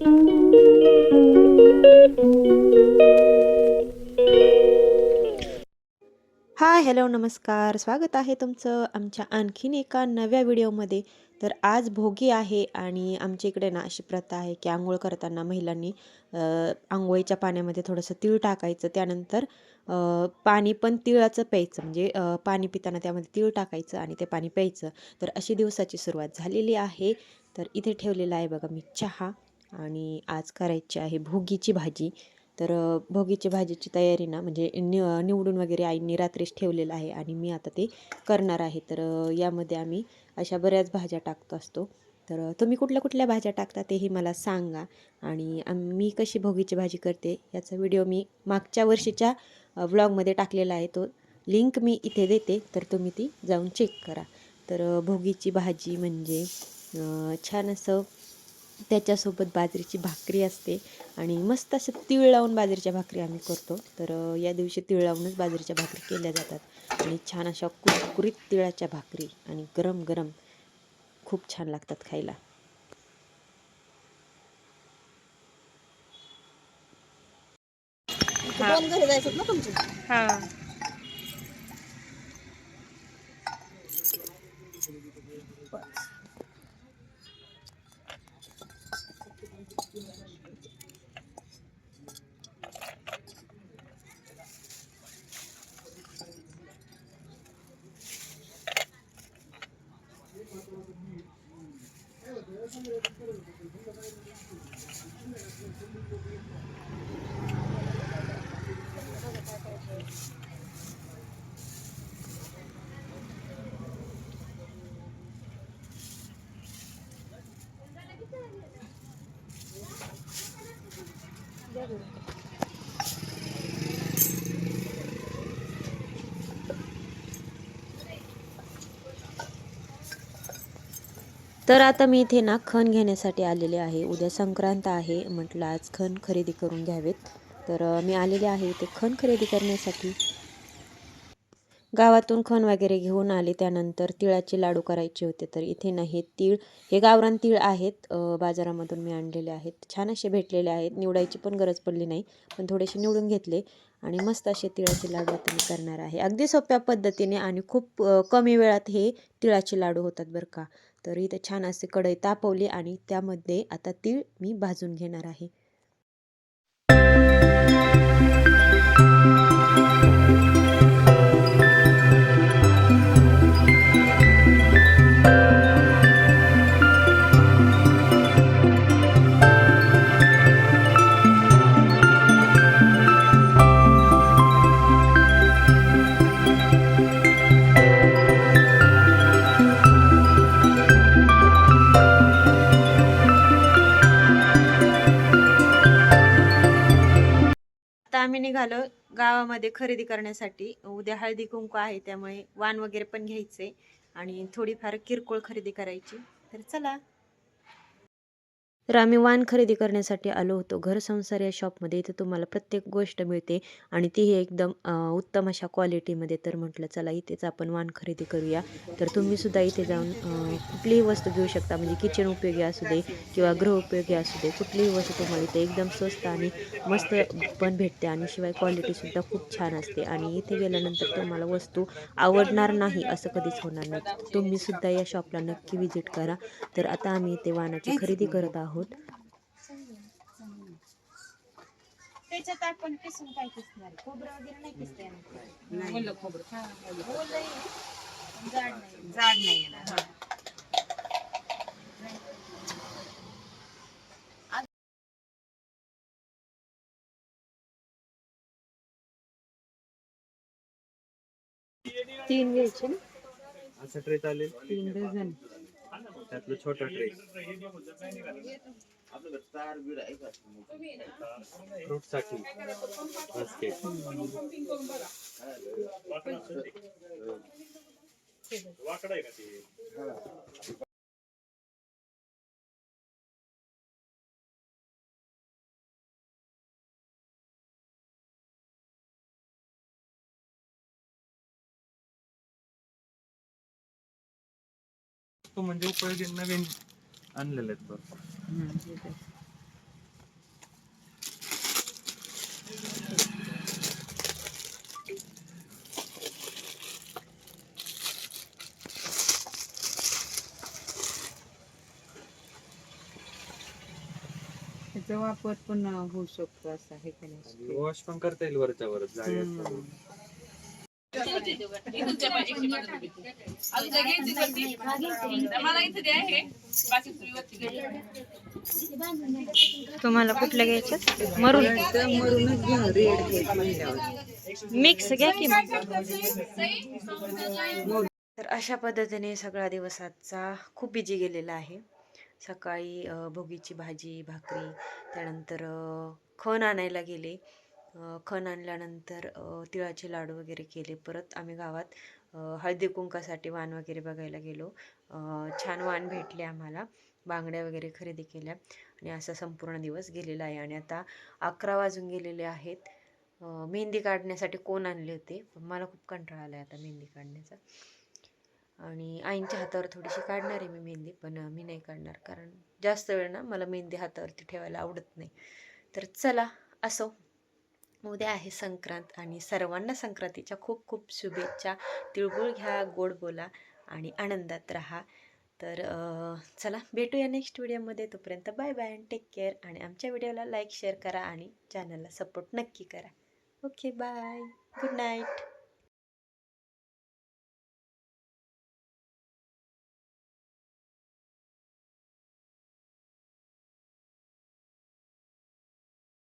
Hi hello नमस्कार. स्वागत आहे तुमचं आमच्या आणखीन एका नव्या व्हिडिओमध्ये. तर आज भोगी आहे आणि आमच्या इकडे ना अशी प्रथा आहे की आंघोळ करताना महिलांनी आंघोळीच्या पाण्यामध्ये थोडंसं तीळ टाकायचं. त्यानंतर पाणी पण तिळाचं प्यायचं. म्हणजे पाणी पिताना त्यामध्ये तीळ टाकायचं आणि ते पाणी प्यायचं. तर अशी दिवसाची सुरुवात झालेली आहे. तर इथे ठेवलेला आहे बघा मी चहा. आणि आज करायची आहे भोगीची भाजी. तर भोगीची भाजीची तयारी ना म्हणजे नि निवडून वगैरे आईंनी रात्रीच ठेवलेलं आहे आणि मी आता ते करणार आहे. तर यामध्ये आम्ही अशा बऱ्याच भाज्या टाकतो असतो. तर तुम्ही कुठल्या कुठल्या भाज्या टाकता तेही मला सांगा आणि मी कशी भोगीची भाजी करते याचा व्हिडिओ मी मागच्या वर्षीच्या व्लॉगमध्ये टाकलेला आहे. तो लिंक मी इथे देते तर तुम्ही ती जाऊन चेक करा. तर भोगीची भाजी म्हणजे छान असं त्याच्यासोबत बाजरीची भाकरी असते आणि मस्त असं तीळ लावून बाजरीच्या भाकरी आम्ही करतो. तर या दिवशी तीळ लावूनच बाजरीच्या भाकरी केल्या जातात. आणि छान अशा कुरकुरीत तिळाच्या भाकरी आणि गरम गरम खूप छान लागतात खायला. दोन घरी जायचं ना तुमचे? हा. तर आता मी इथे ना खण घेण्यासाठी आलेले आहे. उद्या संक्रांत आहे म्हटलं आज खण खरेदी करून घ्यावेत. तर मी आलेले आहे इथे खण खरेदी करण्यासाठी. गावातून खण वगैरे घेऊन आले. त्यानंतर तिळाचे लाडू करायचे होते. तर इथे ना हे तीळ हे गावरान तीळ आहेत. बाजारामधून मी आणलेले आहेत. छान असे भेटलेले आहेत. निवडायची पण गरज पडली नाही पण थोडेसे निवडून घेतले आणि मस्त असे तिळाचे लाडू आता मी करणार आहे. अगदी सोप्या पद्धतीने आणि खूप कमी वेळात हे तिळाचे लाडू होतात बरं का. तर इथे छान असे कढई तापवली आणि त्यामध्ये आता तीळ मी भाजून घेणार आहे. आता आम्ही निघालो गावामध्ये खरेदी करण्यासाठी. उद्या हळदी कुंकू आहे त्यामुळे वाण वगैरे पण घ्यायचे आणि थोडीफार किरकोळ खरेदी करायची. तर चला. तर आम्ही वाण खरेदी करण्यासाठी आलो होतो. घर संसार या शॉपमध्ये इथे तुम्हाला प्रत्येक गोष्ट मिळते आणि तीही एकदम उत्तम अशा क्वालिटीमध्ये तर म्हटलं चला इथेच आपण वाण खरेदी करूया. तर तुम्ही सुद्धा इथे जाऊन कुठलीही वस्तू घेऊ शकता. म्हणजे किचन उपयोगी असू दे किंवा गृह उपयोगी असू दे. कुठलीही वस्तू तुम्हाला इथे एकदम स्वस्त आणि मस्त पण भेटते आणि शिवाय क्वालिटीसुद्धा खूप छान असते. आणि इथे गेल्यानंतर तुम्हाला वस्तू आवडणार नाही असं कधीच होणार नाही. तर तुम्ही सुद्धा या शॉपला नक्की विजिट करा. तर आता आम्ही इथे वाणाची खरेदी करत आहोत. त्याच्यात आपण किसून काय किसणार? खोबरं वगैरे नाही किसता येणार. ओलं खोबरं. हा, ओलं. आहे, पण जाड नाही जाड नाही येणार. तीन घ्यायचे ना? असं ट्रे चालेल. तीन डझन. त्यातलं छोटं ट्रे फ्रूटसाठी बास्केट ते? तो म्हणजे उपयोगी नवीन आणलेले आहेत त्याचा वापर पण होऊ शकतो असा हे वॉश पण करता येईल वरच्या वरच जाळी तुम्हाला कुठलं घ्यायचं मरून मरूनच घ्या. रेड घ्यायचं? म्हणल्यावर मिक्स घ्या की तर अशा पद्धतीने सगळा दिवस आजचा खूप बिजी गेलेला आहे. सकाळी भोगीची भाजी भाकरी त्यानंतर खण आणायला गेले. खण आणल्यानंतर तिळाचे लाडू वगैरे केले. परत आम्ही गावात हळदी कुंकासाठी वाण वगैरे बघायला गेलो. छान वाण भेटले आम्हाला. बांगड्या वगैरे खरेदी केल्या. आणि असा संपूर्ण दिवस गेलेला आहे. आणि आता अकरा वाजून गेलेले आहेत. मेहंदी काढण्यासाठी कोण आणले होते? पण मला खूप कंटाळा आला आहे आता मेहंदी काढण्याचा. आणि आईंच्या हातावर थोडीशी काढणार आहे मी मेहंदी पण मी नाही काढणार. कारण जास्त वेळ ना मला मेहंदी हातावरती ठेवायला आवडत नाही. तर चला असो. उद्या आहे संक्रांत आणि सर्वांना संक्रांतीच्या खूप खूप शुभेच्छा. तिळगुळ घ्या गोड बोला आणि आनंदात राहा. तर चला भेटूया नेक्स्ट व्हिडिओमध्ये तोपर्यंत bye bye and take care आणि आमच्या व्हिडिओला लाईक शेअर करा आणि चॅनलला सपोर्ट नक्की करा. Okay bye good night